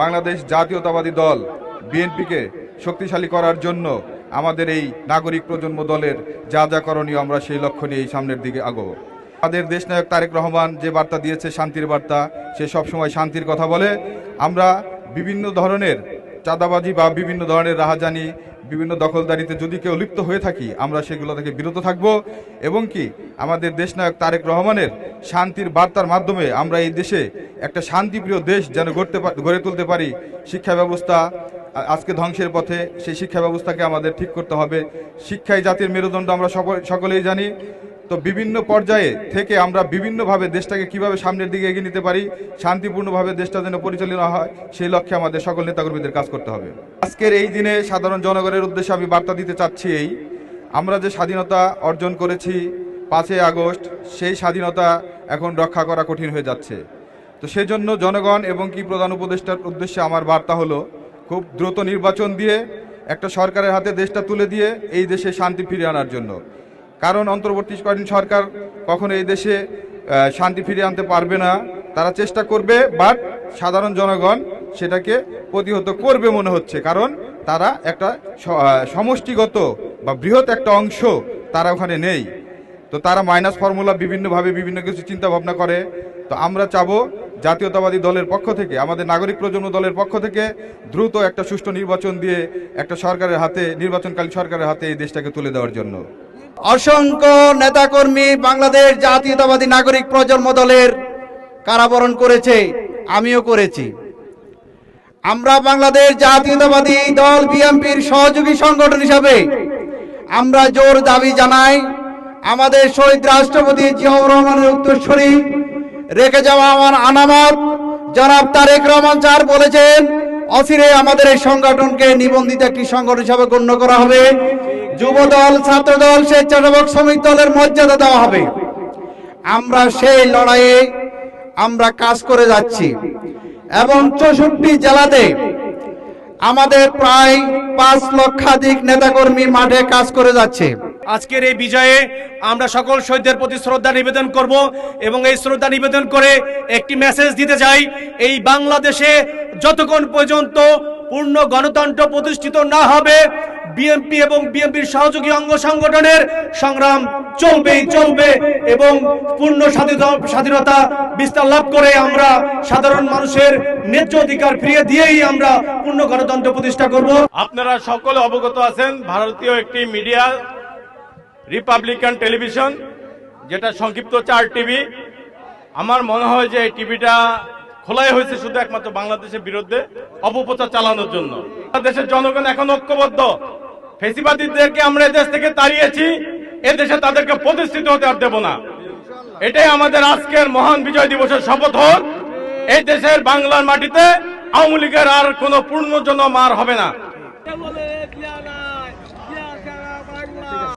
বাংলাদেশ জাতীয়তাবাদী দল, বিএনপিকে শক্তিশালী করার জন্য আমাদের এই নাগরিক প্রজন্ম দলের যা যা করণীয় আমরা সেই লক্ষ্য নিয়ে এই সামনের দিকে আগব। আমাদের দেশনায়ক তারেক রহমান যে বার্তা দিয়েছে শান্তির বার্তা, সে সবসময় শান্তির কথা বলে। আমরা বিভিন্ন ধরনের চাঁদাবাজি বা বিভিন্ন ধরনের রাহাজানি, বিভিন্ন দখলদারিতে যদি কেউ লিপ্ত হয়ে থাকি, আমরা সেগুলো থেকে বিরত থাকব। এবং কি, আমাদের দেশনায়ক তারেক রহমানের শান্তির বার্তার মাধ্যমে আমরা এই দেশে একটা শান্তিপ্রিয় দেশ যেন গড়তে গড়ে তুলতে পারি। শিক্ষা ব্যবস্থা আজকে ধ্বংসের পথে, সেই শিক্ষা ব্যবস্থাকে আমাদের ঠিক করতে হবে। শিক্ষাই জাতির মেরুদণ্ড, আমরা সকল- সকলেই জানি। তো বিভিন্ন পর্যায়ে থেকে আমরা বিভিন্নভাবে দেশটাকে কীভাবে সামনের দিকে এগিয়ে নিতে পারি, শান্তিপূর্ণভাবে দেশটা যেন পরিচালনা হয়, সেই লক্ষ্যে আমাদের সকল নেতাকর্মীদের কাজ করতে হবে। আজকের এই দিনে সাধারণ জনগণের উদ্দেশ্যে আমি বার্তা দিতে চাচ্ছি এই, আমরা যে স্বাধীনতা অর্জন করেছি পাঁচই আগস্ট, সেই স্বাধীনতা এখন রক্ষা করা কঠিন হয়ে যাচ্ছে। তো সেই জন্য জনগণ এবং কি প্রধান উপদেষ্টার উদ্দেশ্যে আমার বার্তা হলো, খুব দ্রুত নির্বাচন দিয়ে একটা সরকারের হাতে দেশটা তুলে দিয়ে এই দেশে শান্তি ফিরিয়ে আনার জন্য। কারণ অন্তর্বর্তীকালীন সরকার কখনো এই দেশে শান্তি ফিরিয়ে আনতে পারবে না। তারা চেষ্টা করবে, বাট সাধারণ জনগণ সেটাকে প্রতিহত করবে মনে হচ্ছে। কারণ তারা একটা সমষ্টিগত বা বৃহৎ একটা অংশ তারা ওখানে নেই। তো তারা মাইনাস ফর্মুলা বিভিন্নভাবে বিভিন্ন কিছু চিন্তা ভাবনা করে। তো আমরা চাবো জাতীয়তাবাদী দলের পক্ষ থেকে, আমাদের নাগরিক প্রজন্ম দলের পক্ষ থেকে দ্রুত একটা সুষ্ঠু নির্বাচন দিয়ে একটা সরকারের হাতে, নির্বাচনকালীন সরকারের হাতে এই দেশটাকে তুলে দেওয়ার জন্য। অসংখ্য নেতাকর্মী বাংলাদেশ জাতীয়তাবাদী নাগরিক প্রজন্ম দলের কারাবরণ করেছে, আমিও করেছি। আমরা বাংলাদেশ জাতীয়তাবাদী দল বিএনপির সহযোগী সংগঠন হিসাবে আমরা জোর দাবি জানাই, আমাদের শহীদ রাষ্ট্রপতি জিয়াউর রহমানের উত্তরসূরি রেখে যাওয়া আমার আনামত। জনাব তারেক রহমান স্যার বলেছেন, অচিরে আমাদের এই সংগঠনকে নিবন্ধিত একটি সংগঠন হিসাবে গণ্য করা হবে। যুব দল ছাত্র দল স্বেচ্ছাসেবক শ্রমিক দলের মর্যাদা দেওয়া হবে। আমরা সেই লড়াইয়ে আমরা কাজ করে যাচ্ছি। এবং চৌষট্টি জেলাতে আমাদের প্রায় পাঁচ লক্ষাধিক নেতাকর্মী মাঠে কাজ করে যাচ্ছে। আজকের এই বিজয়ে আমরা সকল শহীদদের প্রতি শ্রদ্ধা নিবেদন করব এবং এই শ্রদ্ধা নিবেদন করে একটি মেসেজ দিতে চাই, এই বাংলাদেশে যতক্ষণ পর্যন্ত পূর্ণ গণতন্ত্র প্রতিষ্ঠিত না হবে বিএনপি এবং বিএনপির সহযোগী অঙ্গ সংগঠনের সংগ্রাম চলবেই চলবে এবং পূর্ণ স্বাধীনতা- বিস্তার লাভ করে আমরা সাধারণ মানুষের ন্যায্য অধিকার ফিরিয়ে দিয়েই আমরা পূর্ণ গণতন্ত্র প্রতিষ্ঠা করব। আপনারা সকলে অবগত আছেন, ভারতীয় একটি মিডিয়া, রিপাবলিকান টেলিভিশন, যেটা সংক্ষিপ্ত চার টিভি। আমার মনে হয় যে এই টিভিটা খোলাই হয়েছে শুধু একমাত্র বাংলাদেশের বিরুদ্ধে, অপপ্রচার চালানোর জন্য। দেশের জনগণ এখন ঐক্যবদ্ধ। ফেসিবাদীদেরকে আমরা এদেশ থেকে তাড়িয়েছি এদেশে তাদেরকে প্রতিষ্ঠিত হতে আর দেব না। এটাই আমাদের আজকের মহান বিজয় দিবসের শপথ হোক এই দেশের বাংলার মাটিতে আওয়ামী লীগের আর কোনো পূর্ণজন্য মার হবে না।